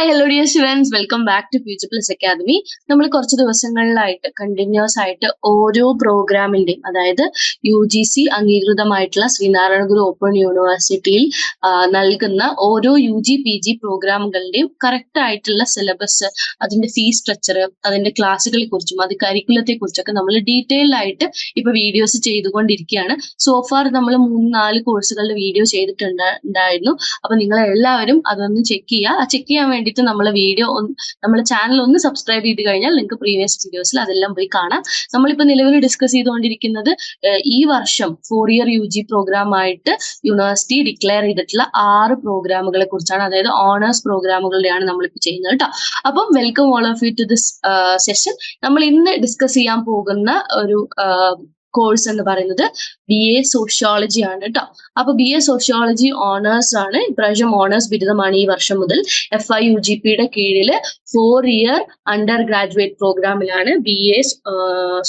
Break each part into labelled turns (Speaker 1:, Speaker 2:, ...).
Speaker 1: Hi hello dear students welcome back to future plus academy നമ്മൾ കുറച്ച് ദിവസങ്ങളിലായിട്ട് continuous ആയിട്ട് ഓരോ പ്രോഗ്രാമിന്റെയും അതായത് യു ജി സി അംഗീകൃതമായിട്ടുള്ള ശ്രീനാരായണ ഗുരു ഓപ്പൺ യൂണിവേഴ്സിറ്റിയിൽ നൽകുന്ന ഓരോ യു ജി പി ജി പ്രോഗ്രാമുകളുടെയും കറക്റ്റ് ആയിട്ടുള്ള സിലബസ് അതിന്റെ ഫീസ് സ്ട്രക്ചർ അതിന്റെ ക്ലാസ്സുകളെ കുറിച്ചും അത് കരിക്കുലത്തെ കുറിച്ചൊക്കെ നമ്മൾ ഡീറ്റെയിൽ ആയിട്ട് ഇപ്പൊ വീഡിയോസ് ചെയ്തുകൊണ്ടിരിക്കുകയാണ്. സോഫാർ നമ്മൾ മൂന്ന് നാല് കോഴ്സുകളുടെ വീഡിയോ ചെയ്തിട്ടുണ്ടായിരുന്നു അപ്പൊ നിങ്ങൾ എല്ലാവരും അതൊന്ന് ചെക്ക് ചെയ്യുക. ചെക്ക് ചെയ്യാൻ വേണ്ടിയിട്ട് നമ്മൾ വീഡിയോ നമ്മൾ ചാനൽ ഒന്ന് സബ്സ്ക്രൈബ് ചെയ്ത് കഴിഞ്ഞാൽ നിങ്ങൾക്ക് പ്രീവിയസ് വീഡിയോസിൽ അതെല്ലാം പോയി കാണാം. നമ്മളിപ്പോൾ നിലവിൽ ഡിസ്കസ് ചെയ്തുകൊണ്ടിരിക്കുന്നത് ഈ വർഷം four year U G programme ആയിട്ട് യൂണിവേഴ്സിറ്റി ഡിക്ലെയർ ചെയ്തിട്ടുള്ള ആറ് പ്രോഗ്രാമുകളെ കുറിച്ചാണ് അതായത് ഓണേഴ്സ് പ്രോഗ്രാമുകളുടെയാണ് നമ്മളിപ്പോൾ ചെയ്യുന്നത് കേട്ടോ അപ്പം welcome all of you to this session നമ്മൾ ഇന്ന് ഡിസ്കസ് ചെയ്യാൻ പോകുന്ന ഒരു കോഴ്സ് എന്ന് പറയുന്നത് ബി എ സോഷ്യോളജി ആണ് കേട്ടോ അപ്പൊ ബി എ സോഷ്യോളജി ഓണേഴ്സ് ആണ്. ഇപ്രാവശ്യം ഓണേഴ്സ് ബിരുദമാണ് ഈ വർഷം മുതൽ. എഫ് ഐ യു ജി പിയുടെ കീഴിൽ ഫോർ ഇയർ അണ്ടർ ഗ്രാജുവേറ്റ് പ്രോഗ്രാമിലാണ് ബി എ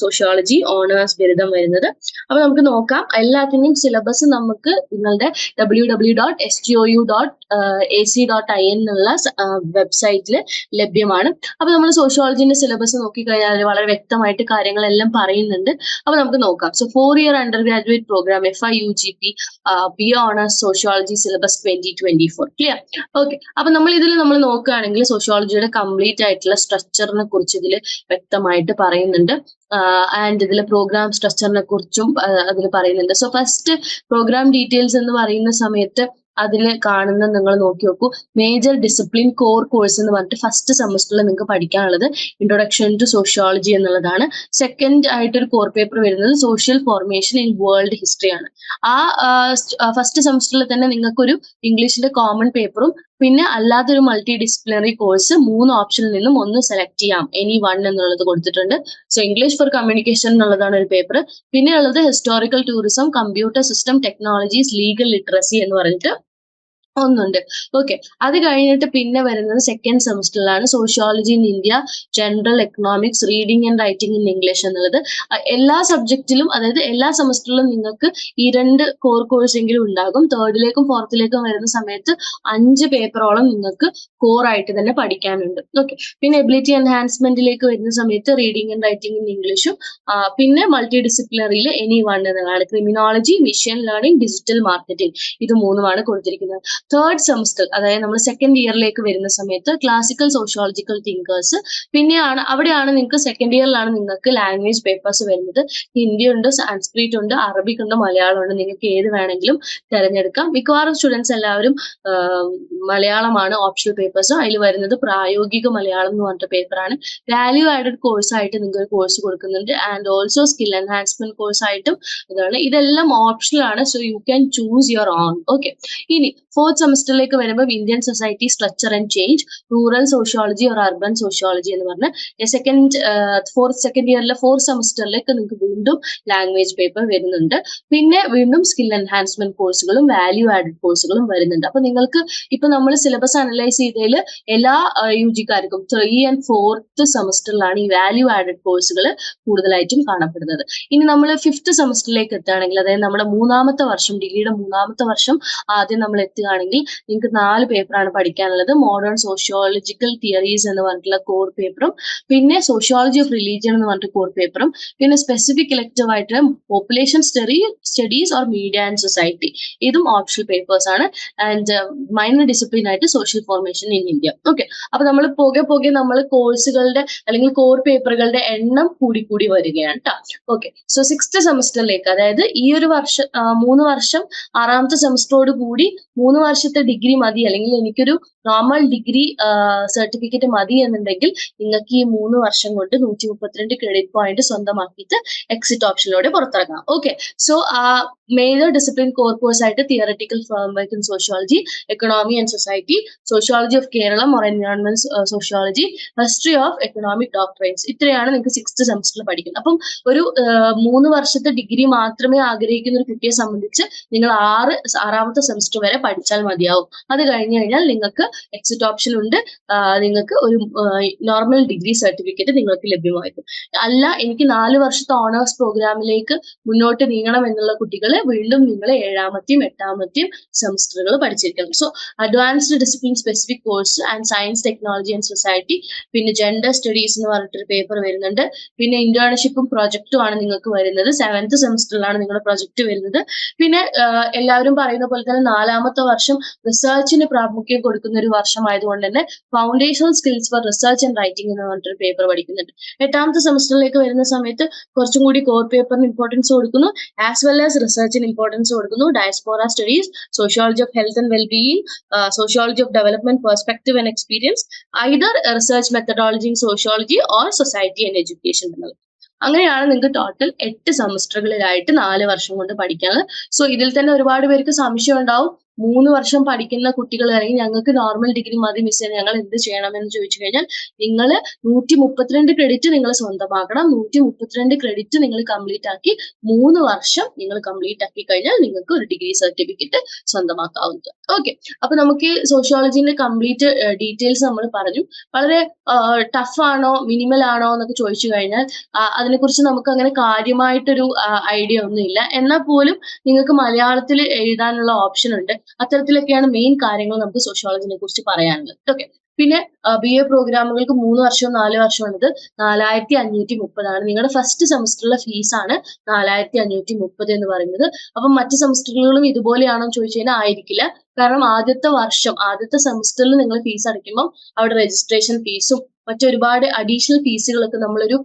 Speaker 1: സോഷ്യോളജി ഓണേഴ്സ് ബിരുദം വരുന്നത്. അപ്പൊ നമുക്ക് നോക്കാം. എല്ലാത്തിന്റെയും സിലബസ് നമുക്ക് നിങ്ങളുടെ W W dot S T O U dot A C dot I എന്നുള്ള വെബ്സൈറ്റിൽ ലഭ്യമാണ്. അപ്പൊ നമ്മൾ സോഷ്യോളജിന്റെ സിലബസ് നോക്കിക്കഴിഞ്ഞാൽ വളരെ വ്യക്തമായിട്ട് കാര്യങ്ങളെല്ലാം പറയുന്നുണ്ട്. അപ്പൊ നമുക്ക് നോക്കാം so four year undergraduate programme F I U G P B honours sociology syllabus twenty twenty four clear okay അപ്പൊ നമ്മൾ ഇതിൽ നമ്മൾ നോക്കുകയാണെങ്കിൽ സോഷ്യോളജിയുടെ കംപ്ലീറ്റ് ആയിട്ടുള്ള സ്ട്രക്ചറിനെ കുറിച്ച് ഇതിൽ വ്യക്തമായിട്ട് പറയുന്നുണ്ട്. ആൻഡ് ഇതിൽ പ്രോഗ്രാം സ്ട്രക്ചറിനെ കുറിച്ചും അതിൽ പറയുന്നുണ്ട്. സോ ഫസ്റ്റ് പ്രോഗ്രാം ഡീറ്റെയിൽസ് എന്ന് പറയുന്ന സമയത്ത് അതിൽ കാണുന്ന നിങ്ങൾ നോക്കി നോക്കൂ. മേജർ ഡിസിപ്ലിൻ കോർ കോഴ്സ് എന്ന് പറഞ്ഞിട്ട് ഫസ്റ്റ് സെമസ്റ്ററിൽ നിങ്ങൾക്ക് പഠിക്കാനുള്ളത് ഇൻട്രൊഡക്ഷൻ ടു സോഷ്യോളജി എന്നുള്ളതാണ്. സെക്കൻഡ് ആയിട്ട് ഒരു കോർ പേപ്പർ വരുന്നത് social formation in world history ആണ്. ആ ഫസ്റ്റ് സെമസ്റ്ററിൽ തന്നെ നിങ്ങൾക്കൊരു ഇംഗ്ലീഷിന്റെ കോമൺ പേപ്പറും പിന്നെ അല്ലാത്തൊരു മൾട്ടി ഡിസിപ്ലിനറി കോഴ്സ് മൂന്ന് ഓപ്ഷനിൽ നിന്നും ഒന്ന് സെലക്ട് ചെയ്യാം. എനി വൺ എന്നുള്ളത് കൊടുത്തിട്ടുണ്ട്. സോ ഇംഗ്ലീഷ് ഫോർ കമ്മ്യൂണിക്കേഷൻ എന്നുള്ളതാണ് ഒരു പേപ്പർ പിന്നെ ഉള്ളത് historical tourism computer system technologies legal literacy എന്ന് പറഞ്ഞിട്ട് ഒന്നുണ്ട്. ഓക്കെ അത് കഴിഞ്ഞിട്ട് പിന്നെ വരുന്നത് second സെമസ്റ്ററിലാണ് sociology in India general economics reading and writing in English എന്നുള്ളത്. എല്ലാ സബ്ജക്റ്റിലും അതായത് എല്ലാ സെമസ്റ്ററിലും നിങ്ങൾക്ക് ഈ രണ്ട് കോർ കോഴ്സ് എങ്കിലും ഉണ്ടാകും. തേർഡിലേക്കും ഫോർത്തിലേക്കും വരുന്ന സമയത്ത് അഞ്ച് പേപ്പറോളം നിങ്ങൾക്ക് കോർ ആയിട്ട് തന്നെ പഠിക്കാനുണ്ട്. ഓക്കെ പിന്നെ എബിലിറ്റി എൻഹാൻസ്മെന്റിലേക്ക് വരുന്ന സമയത്ത് റീഡിംഗ് ആൻഡ് റൈറ്റിംഗ് ഇൻ ഇംഗ്ലീഷും പിന്നെ മൾട്ടി ഡിസിപ്ലിനറിയിൽ എനി വൺ എന്നതാണ് criminology machine learning digital marketing ഇത് മൂന്നുമാണ് കൊടുത്തിരിക്കുന്നത്. തേർഡ് സെമസ്റ്റർ അതായത് നമ്മൾ സെക്കൻഡ് ഇയറിലേക്ക് വരുന്ന സമയത്ത് ക്ലാസിക്കൽ സോഷ്യോളജിക്കൽ തിങ്കേഴ്സ് പിന്നെയാണ് അവിടെയാണ് നിങ്ങൾക്ക് സെക്കൻഡ് ഇയറിലാണ് നിങ്ങൾക്ക് ലാംഗ്വേജ് പേപ്പേഴ്സ് വരുന്നത്. ഹിന്ദി ഉണ്ട് സാൻസ്ക്രിറ്റ് ഉണ്ട് അറബിക് ഉണ്ട് മലയാളം ഉണ്ട്. നിങ്ങൾക്ക് ഏത് വേണമെങ്കിലും തിരഞ്ഞെടുക്കാം. മിക്കവാറും സ്റ്റുഡൻസ് എല്ലാവരും മലയാളമാണ് ഓപ്ഷണൽ പേപ്പേഴ്സ് അതിൽ വരുന്നത് പ്രായോഗിക മലയാളം എന്ന് പറഞ്ഞിട്ട് പേപ്പറാണ് വാല്യൂ ആഡഡ് കോഴ്സ് ആയിട്ട് നിങ്ങൾക്ക് ഒരു കോഴ്സ് കൊടുക്കുന്നുണ്ട്. And also skill enhancement course ആയിട്ടും ഇതാണ്. ഇതെല്ലാം ഓപ്ഷണൽ ആണ്. So you can choose your own okay ഇനി ഫോർത്ത് സെമസ്റ്ററിലേക്ക് വരുമ്പോൾ Indian society structure and change rural sociology or urban sociology എന്ന് പറഞ്ഞ് സെക്കൻഡ് ഫോർത്ത് സെക്കൻഡ് ഇയറിലെ ഫോർത്ത് സെമസ്റ്ററിലേക്ക് നിങ്ങൾക്ക് വീണ്ടും ലാംഗ്വേജ് പേപ്പർ വരുന്നുണ്ട്. പിന്നെ വീണ്ടും സ്കിൽ എൻഹാൻസ്മെന്റ് കോഴ്സുകളും വാല്യൂ ആഡഡ് കോഴ്സുകളും വരുന്നുണ്ട്. അപ്പൊ നിങ്ങൾക്ക് ഇപ്പൊ നമ്മൾ സിലബസ് അനലൈസ് ചെയ്തതിൽ എല്ലാ യു ജിക്കാർക്കും ത്രീ ആൻഡ് ഫോർത്ത് സെമസ്റ്ററിലാണ് ഈ വാല്യൂ ആഡഡ് കോഴ്സുകൾ കൂടുതലായിട്ടും കാണപ്പെടുന്നത്. ഇനി നമ്മൾ ഫിഫ്ത്ത് സെമസ്റ്ററിലേക്ക് എത്തുകയാണെങ്കിൽ അതായത് നമ്മുടെ മൂന്നാമത്തെ വർഷം ഡിഗ്രിയുടെ മൂന്നാമത്തെ വർഷം ആദ്യം നമ്മൾ എത്തുകയാണെങ്കിൽ നിങ്ങൾക്ക് നാല് പേപ്പറാണ് പഠിക്കാനുള്ളത്. മോഡേൺ സോഷ്യോളജിക്കൽ തിയറീസ് എന്ന് പറഞ്ഞിട്ടുള്ള കോർ പേപ്പറും പിന്നെ സോഷ്യോളജി ഓഫ് റിലീജിയൻ എന്ന് പറഞ്ഞിട്ട് കോർ പേപ്പറും പിന്നെ സ്പെസിഫിക് ഇലക്ടീവ് ആയിട്ട് population study studies or media and society ഇതും ഓപ്ഷണൽ പേപ്പേഴ്സ് ആണ്. ആൻഡ് മൈനർ ഡിസിപ്ലിൻ ആയിട്ട് social formation in India okay അപ്പൊ നമ്മൾ പോകെ പോകെ നമ്മൾ കോഴ്സുകളുടെ അല്ലെങ്കിൽ കോർ പേപ്പറുകളുടെ എണ്ണം കൂടി കൂടി വരികയാണ് കേട്ടോ ഓക്കെ സോ സിക്സ്ത് സെമസ്റ്ററിലേക്ക് അതായത് ഈ ഒരു വർഷം മൂന്ന് വർഷം ആറാമത്തെ സെമസ്റ്ററോട് കൂടി മൂന്ന് വർഷത്തെ ഡിഗ്രി മതി അല്ലെങ്കിൽ എനിക്കൊരു നോർമൽ ഡിഗ്രി സർട്ടിഫിക്കറ്റ് മതി എന്നുണ്ടെങ്കിൽ നിങ്ങൾക്ക് ഈ മൂന്ന് വർഷം കൊണ്ട് നൂറ്റി മുപ്പത്തിരണ്ട് ക്രെഡിറ്റ് പോയിന്റ് സ്വന്തമാക്കിയിട്ട് എക്സിറ്റ് ഓപ്ഷനിലൂടെ പുറത്തിറങ്ങാം. Okay so major discipline core course ആയിട്ട് theoretical work in sociology economy and society sociology of Keralam or environment sociology history of economic doctorates ഇത്രയാണ് നിങ്ങൾക്ക് സിക്സ്ത് സെമസ്റ്ററിൽ പഠിക്കുന്നത്. അപ്പം ഒരു മൂന്ന് വർഷത്തെ ഡിഗ്രി മാത്രമേ ആഗ്രഹിക്കുന്ന ഒരു കുട്ടിയെ സംബന്ധിച്ച് നിങ്ങൾ ആറ് ആറാമത്തെ സെമസ്റ്റർ വരെ പഠിച്ചാൽ മതിയാവും. അത് കഴിഞ്ഞു കഴിഞ്ഞാൽ നിങ്ങൾക്ക് എക്സിറ്റ് ഓപ്ഷൻ ഉണ്ട്. നിങ്ങൾക്ക് ഒരു നോർമൽ ഡിഗ്രി സർട്ടിഫിക്കറ്റ് നിങ്ങൾക്ക് ലഭ്യമായിരിക്കും. അല്ല എനിക്ക് നാല് വർഷത്തെ ഓണേഴ്സ് പ്രോഗ്രാമിലേക്ക് മുന്നോട്ട് നീങ്ങണം എന്നുള്ള കുട്ടികൾ വീണ്ടും നിങ്ങൾ ഏഴാമത്തെയും എട്ടാമത്തെയും സെമസ്റ്ററുകൾ പഠിച്ചിരിക്കണം so advanced discipline specific course and science technology and society പിന്നെ ജെൻഡർ സ്റ്റഡീസ് എന്ന് പറഞ്ഞിട്ടൊരു പേപ്പർ വരുന്നുണ്ട്. പിന്നെ ഇന്റേൺഷിപ്പും പ്രൊജക്റ്റും ആണ് നിങ്ങൾക്ക് വരുന്നത്. സെവൻത്ത് സെമസ്റ്ററിലാണ് നിങ്ങളുടെ പ്രൊജക്ട് വരുന്നത്. പിന്നെ എല്ലാവരും പറയുന്ന പോലെ തന്നെ നാലാമത്തെ വർഷം റിസർച്ചിന് പ്രാമുഖ്യം കൊടുക്കുന്ന ഒരു വർഷമായതുകൊണ്ട് തന്നെ foundational skills for research and writing എന്ന് പറഞ്ഞിട്ടൊരു പേപ്പർ പഠിക്കുന്നുണ്ട്. എട്ടാമത്തെ സെമസ്റ്ററിലേക്ക് വരുന്ന സമയത്ത് കുറച്ചും കൂടി കോർ പേപ്പറിന് ഇമ്പോർട്ടൻസ് കൊടുക്കുന്നു ആസ് വെൽ ആസ് റിസർച്ചിന് ഇമ്പോർട്ടൻസ് കൊടുക്കുന്നു diaspora studies sociology of health and wellbeing sociology of development perspective and experience either research methodology in sociology or society and education എന്നുള്ളത്. അങ്ങനെയാണ് നിങ്ങൾക്ക് ടോട്ടൽ എട്ട് സെമസ്റ്ററുകളിലായിട്ട് നാല് വർഷം കൊണ്ട് പഠിക്കുന്നത് സോ ഇതിൽ തന്നെ ഒരുപാട് പേർക്ക് സംശയം ഉണ്ടാവും മൂന്ന് വർഷം പഠിക്കുന്ന കുട്ടികൾ അല്ലെങ്കിൽ ഞങ്ങൾക്ക് നോർമൽ ഡിഗ്രി മതി മിസ് ഞങ്ങൾ എന്ത് ചെയ്യണമെന്ന് ചോദിച്ചു കഴിഞ്ഞാൽ നിങ്ങൾ നൂറ്റി മുപ്പത്തിരണ്ട് ക്രെഡിറ്റ് നിങ്ങൾ സ്വന്തമാക്കണം. നൂറ്റി മുപ്പത്തിരണ്ട് ക്രെഡിറ്റ് നിങ്ങൾ കംപ്ലീറ്റ് ആക്കി മൂന്ന് വർഷം നിങ്ങൾ കംപ്ലീറ്റ് ആക്കി കഴിഞ്ഞാൽ നിങ്ങൾക്ക് ഒരു ഡിഗ്രി സർട്ടിഫിക്കറ്റ് സ്വന്തമാക്കാവുന്നത്. ഓക്കെ അപ്പൊ നമുക്ക് സോഷ്യോളജിന്റെ കംപ്ലീറ്റ് ഡീറ്റെയിൽസ് നമ്മൾ പറഞ്ഞു. വളരെ ടഫ് ആണോ മിനിമൽ ആണോ എന്നൊക്കെ ചോദിച്ചു കഴിഞ്ഞാൽ അതിനെക്കുറിച്ച് നമുക്ക് അങ്ങനെ കാര്യമായിട്ടൊരു ഐഡിയ ഒന്നുമില്ല. എന്നാൽ പോലും നിങ്ങൾക്ക് മലയാളത്തിൽ എഴുതാനുള്ള ഓപ്ഷൻ ഉണ്ട്. അത്തരത്തിലൊക്കെയാണ് മെയിൻ കാര്യങ്ങൾ നമുക്ക് സോഷ്യോളജിനെ കുറിച്ച് പറയാനുള്ളത്. ഓക്കെ പിന്നെ ബി എ പ്രോഗ്രാമുകൾക്ക് മൂന്ന് വർഷവും നാല് വർഷവും ഉള്ളത് നാലായിരത്തി അഞ്ഞൂറ്റി മുപ്പതാണ് നിങ്ങളുടെ ഫസ്റ്റ് സെമസ്റ്ററിലെ ഫീസാണ് നാലായിരത്തി അഞ്ഞൂറ്റി മുപ്പത് എന്ന് പറയുന്നത്. അപ്പം മറ്റ് സെമസ്റ്ററുകളും ഇതുപോലെയാണോ ചോദിച്ചു കഴിഞ്ഞാൽ ആയിരിക്കില്ല. കാരണം ആദ്യത്തെ വർഷം ആദ്യത്തെ സെമസ്റ്ററിൽ നിങ്ങൾ ഫീസ് അടയ്ക്കുമ്പോൾ അവിടെ രജിസ്ട്രേഷൻ ഫീസും മറ്റൊരുപാട് അഡീഷണൽ ഫീസുകളൊക്കെ നമ്മളൊരു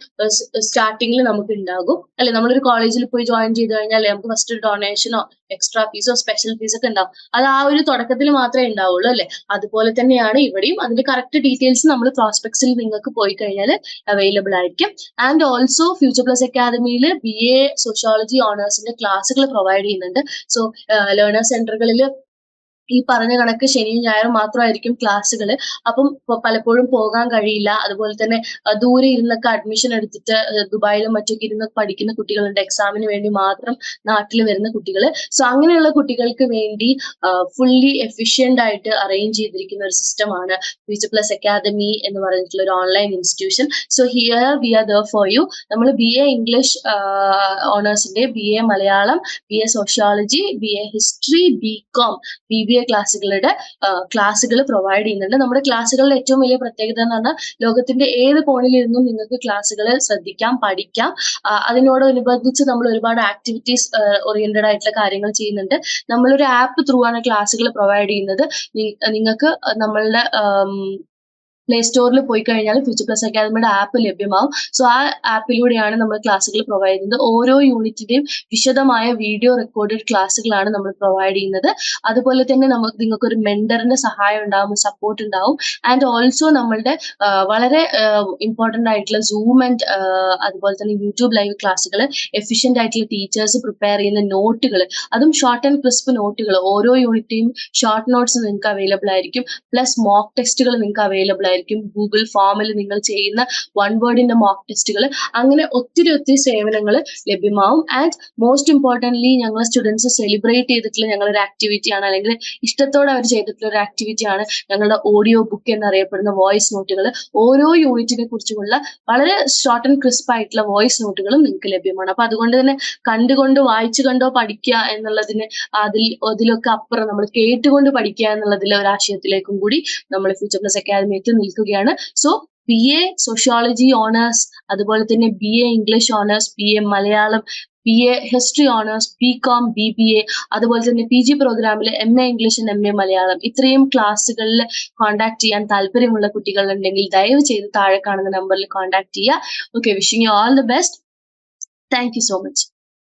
Speaker 1: സ്റ്റാർട്ടിങ്ങിൽ നമുക്ക് ഉണ്ടാകും അല്ലെ? നമ്മളൊരു കോളേജിൽ പോയി ജോയിൻ ചെയ്ത് കഴിഞ്ഞാൽ നമുക്ക് ഫസ്റ്റ് ഒരു ഡൊണേഷനോ എക്സ്ട്രാ ഫീസോ സ്പെഷ്യൽ ഫീസ് ഒക്കെ ഉണ്ടാവും. അത് ആ ഒരു തുടക്കത്തിൽ മാത്രമേ ഉണ്ടാവുള്ളൂ അല്ലെ? അതുപോലെ തന്നെയാണ് ഇവിടെയും അതിന്റെ കറക്റ്റ് ഡീറ്റെയിൽസ് നമ്മൾ പ്രോസ്പെക്ട്സിൽ നിങ്ങൾക്ക് പോയി കഴിഞ്ഞാൽ അവൈലബിൾ ആയിരിക്കും. ആൻഡ് ഓൾസോ ഫ്യൂച്ചർ പ്ലസ് അക്കാദമിയിൽ ബി എ സോഷ്യോളജി ഓണേഴ്സിന്റെ ക്ലാസ്സുകൾ പ്രൊവൈഡ് ചെയ്യുന്നുണ്ട്. സോ ലേണേഴ്സ് സെന്ററുകളിൽ ഈ പറഞ്ഞ കണക്ക് ശനിയും ഞായറും മാത്രമായിരിക്കും ക്ലാസ്സുകൾ അപ്പം പലപ്പോഴും പോകാൻ കഴിയില്ല. അതുപോലെ തന്നെ ദൂരെ ഇരുന്നൊക്കെ അഡ്മിഷൻ എടുത്തിട്ട് ദുബായിലും മറ്റൊക്കെ ഇരുന്ന് പഠിക്കുന്ന കുട്ടികളുണ്ട്. എക്സാമിന് വേണ്ടി മാത്രം നാട്ടിൽ വരുന്ന കുട്ടികൾ സോ അങ്ങനെയുള്ള കുട്ടികൾക്ക് വേണ്ടി ഫുള്ളി എഫിഷ്യന്റ് ആയിട്ട് അറേഞ്ച് ചെയ്തിരിക്കുന്ന ഒരു സിസ്റ്റമാണ് ഫ്യൂച്ചർ പ്ലസ് അക്കാദമി എന്ന് പറഞ്ഞിട്ടുള്ള ഒരു online institution so here we are there for you നമ്മൾ B A English ഓണേഴ്സിന്റെ B A Malayalam B A sociology B A history B com B B A ക്ലാസ്സുകളുടെ ക്ലാസ്സുകൾ provide ചെയ്യുന്നുണ്ട്. നമ്മുടെ ക്ലാസ്സുകളുടെ ഏറ്റവും വലിയ പ്രത്യേകത എന്ന് പറഞ്ഞാൽ ലോകത്തിന്റെ ഏത് കോണിലിരുന്നും നിങ്ങൾക്ക് ക്ലാസ്സുകൾ ശ്രദ്ധിക്കാം പഠിക്കാം. അതിനോടനുബന്ധിച്ച് നമ്മൾ ഒരുപാട് ആക്ടിവിറ്റീസ് ഓറിയന്റഡ് ആയിട്ടുള്ള കാര്യങ്ങൾ ചെയ്യുന്നുണ്ട്. നമ്മളൊരു ആപ്പ് ത്രൂ ആണ് ക്ലാസ്സുകൾ പ്രൊവൈഡ് ചെയ്യുന്നത്. നിങ്ങൾക്ക് നമ്മളുടെ പ്ലേ സ്റ്റോറിൽ പോയി കഴിഞ്ഞാൽ ഫ്യൂച്ചർ പ്ലസ് അക്കാദമിയുടെ ആപ്പ് ലഭ്യമാവും. സോ ആ ആപ്പിലൂടെയാണ് നമ്മൾ ക്ലാസ്സുകൾ പ്രൊവൈഡ് ചെയ്യുന്നത്. ഓരോ യൂണിറ്റിന്റെയും വിശദമായ വീഡിയോ റെക്കോർഡഡ് ക്ലാസ്സുകളാണ് നമ്മൾ പ്രൊവൈഡ് ചെയ്യുന്നത്. അതുപോലെ തന്നെ നമുക്ക് നിങ്ങൾക്ക് ഒരു മെന്ററിന്റെ സഹായം ഉണ്ടാവും സപ്പോർട്ട് ഉണ്ടാവും. ആൻഡ് ഓൾസോ നമ്മളുടെ വളരെ ഇമ്പോർട്ടന്റ് ആയിട്ടുള്ള സൂം ആൻഡ് അതുപോലെ തന്നെ യൂട്യൂബ് ലൈവ് ക്ലാസ്സുകൾ എഫിഷ്യന്റ് ആയിട്ടുള്ള ടീച്ചേഴ്സ് പ്രിപ്പയർ ചെയ്യുന്ന നോട്ടുകൾ അതും ഷോർട്ട് ആൻഡ് ക്രിസ്പ് നോട്ടുകൾ ഓരോ യൂണിറ്റിന്റെയും ഷോർട്ട് നോട്ട്സ് നിങ്ങൾക്ക് അവൈലബിൾ ആയിരിക്കും. പ്ലസ് മോക്ക് ടെസ്റ്റുകൾ നിങ്ങൾക്ക് അവൈലബിൾ ആയിരിക്കും. ഗൂഗിൾ ഫോമിൽ നിങ്ങൾ ചെയ്യുന്ന വൺ വേർഡിന്റെ മോക്ക് ടെസ്റ്റുകൾ അങ്ങനെ ഒത്തിരി ഒത്തിരി സേവനങ്ങൾ ലഭ്യമാവും. ആൻഡ് മോസ്റ്റ് ഇമ്പോർട്ടന്റ്ലി ഞങ്ങൾ സ്റ്റുഡൻസ് സെലിബ്രേറ്റ് ചെയ്തിട്ടുള്ള ഞങ്ങളൊരു ആക്ടിവിറ്റി ആണ്. അല്ലെങ്കിൽ ഇഷ്ടത്തോടെ അവർ ചെയ്തിട്ടുള്ള ഒരു ആക്ടിവിറ്റി ആണ് ഞങ്ങളുടെ ഓഡിയോ ബുക്ക് എന്നറിയപ്പെടുന്ന വോയിസ് നോട്ടുകൾ ഓരോ യൂണിറ്റിനെ കുറിച്ചുമുള്ള വളരെ ഷോർട്ട് ആൻഡ് ക്രിസ്പ് ആയിട്ടുള്ള വോയിസ് നോട്ടുകളും നിങ്ങൾക്ക് ലഭ്യമാണ്. അപ്പൊ അതുകൊണ്ട് തന്നെ കണ്ടുകൊണ്ട് വായിച്ചു കണ്ടോ പഠിക്കുക എന്നുള്ളതിന് അതിൽ അതിലൊക്കെ അപ്പുറം നമ്മൾ കേട്ടുകൊണ്ട് പഠിക്കുക എന്നുള്ളതിലെ ഒരു ആശയത്തിലേക്കും കൂടി നമ്മൾ ഫ്യൂച്ചർ പ്ലസ് അക്കാദമി നിൽക്കുകയാണ് so B A sociology honours അതുപോലെ തന്നെ B A English honours B A Malayalam B A history honours B com B B A അതുപോലെ തന്നെ പി ജി പ്രോഗ്രാമിൽ M A English M A Malayalam ഇത്രയും ക്ലാസ്സുകളിൽ contact ചെയ്യാൻ താല്പര്യമുള്ള കുട്ടികളുണ്ടെങ്കിൽ ദയവ് ചെയ്ത് താഴെ കാണുന്ന നമ്പറിൽ കോൺടാക്ട് ചെയ്യുക. Okay wishing you all the best thank you so much